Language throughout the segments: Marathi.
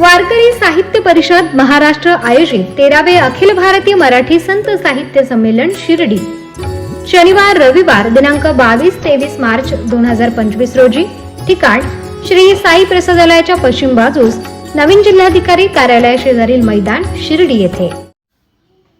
वारकरी साहित्य परिषद महाराष्ट्र आयोजित तेरावे अखिल भारतीय मराठी संत साहित्य संमेलन शिर्डी. शनिवार रविवार दिनांक बावीस तेवीस मार्च दोन हजार पंचवीस रोजी. ठिकाण श्री साई प्रसादालयाच्या पश्चिम बाजूस नवीन जिल्हाधिकारी कार्यालया शेजारील मैदान शिर्डी येथे.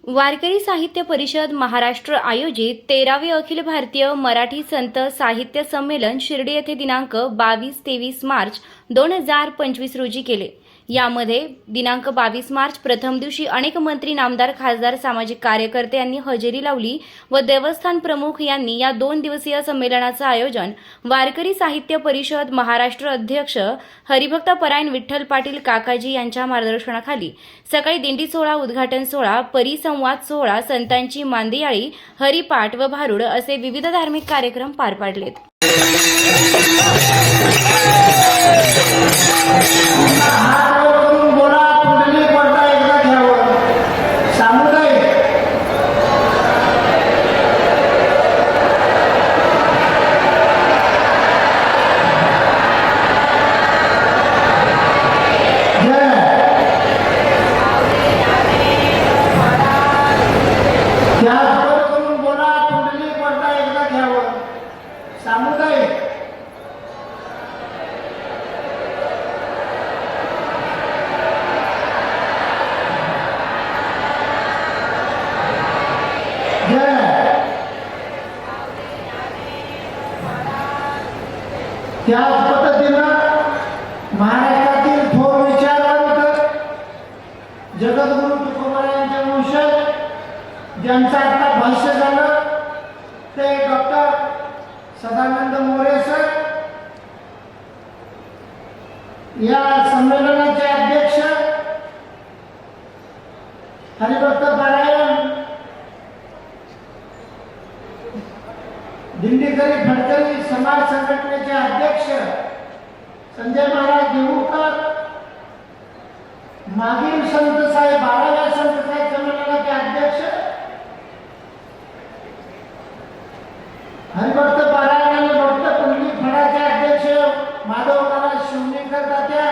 वारकरी साहित्य परिषद महाराष्ट्र आयोजित तेरावे अखिल भारतीय मराठी संत साहित्य संमेलन शिर्डी येथे दिनांक बावीस तेवीस मार्च दोन हजार पंचवीस रोजी केले. यामध्ये दिनांक बावीस मार्च प्रथम दिवशी अनेक मंत्री नामदार खासदार सामाजिक कार्यकर्ते यांनी हजेरी लावली व देवस्थान प्रमुख यांनी या दोन दिवसीय संमेलनाचं आयोजन वारकरी साहित्य परिषद महाराष्ट्र अध्यक्ष हरिभक्त परायण विठ्ठल पाटील काकाजी यांच्या मार्गदर्शनाखाली सकाळी दिंडी सोहळा उद्घाटन सोहळा परिसंवाद सोहळा संतांची मांदियाळी हरिपाठ व भारुड असे विविध धार्मिक कार्यक्रम पार पाडलेत. सामुदायिक. जय त्याच पद्धतीनं महाराष्ट्रातील थोर विचारवंत जगद्गुरु तुकोबारायांचे वंशज ज्यांचं आता भाष्य झालं. सदानंद मोरे सर या संमेलनाचे अध्यक्ष हरिभक्त पारायण दिंडीकरी फडकरी समाज संघटनेचे अध्यक्ष संजय महाराज देऊळकर मागील संत साहेब बाराव्या संत साहेब संमेलनाचे अध्यक्ष हरिभक्त पारायण आणि भक्त कुंडली फडाचे अध्यक्ष माधव महाराज शिवनेकर तात्या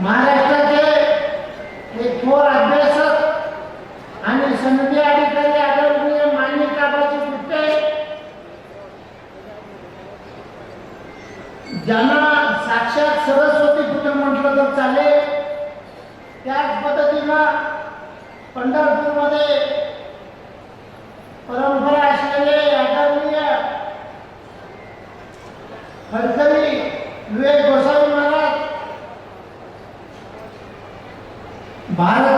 महाराष्ट्राचे एक थोर अभ्यासक आणि सनदी अधिकारी आदरणीय मान्य काबाची पुट्टे ज्यांना साक्षात सरस्वती पुत्र म्हटलं तर चालेल त्याच पद्धतीनं पंढरपूरमध्ये परंपरा असलेले आदरणीय फडकरी विवेक गोसावी महाराज भारत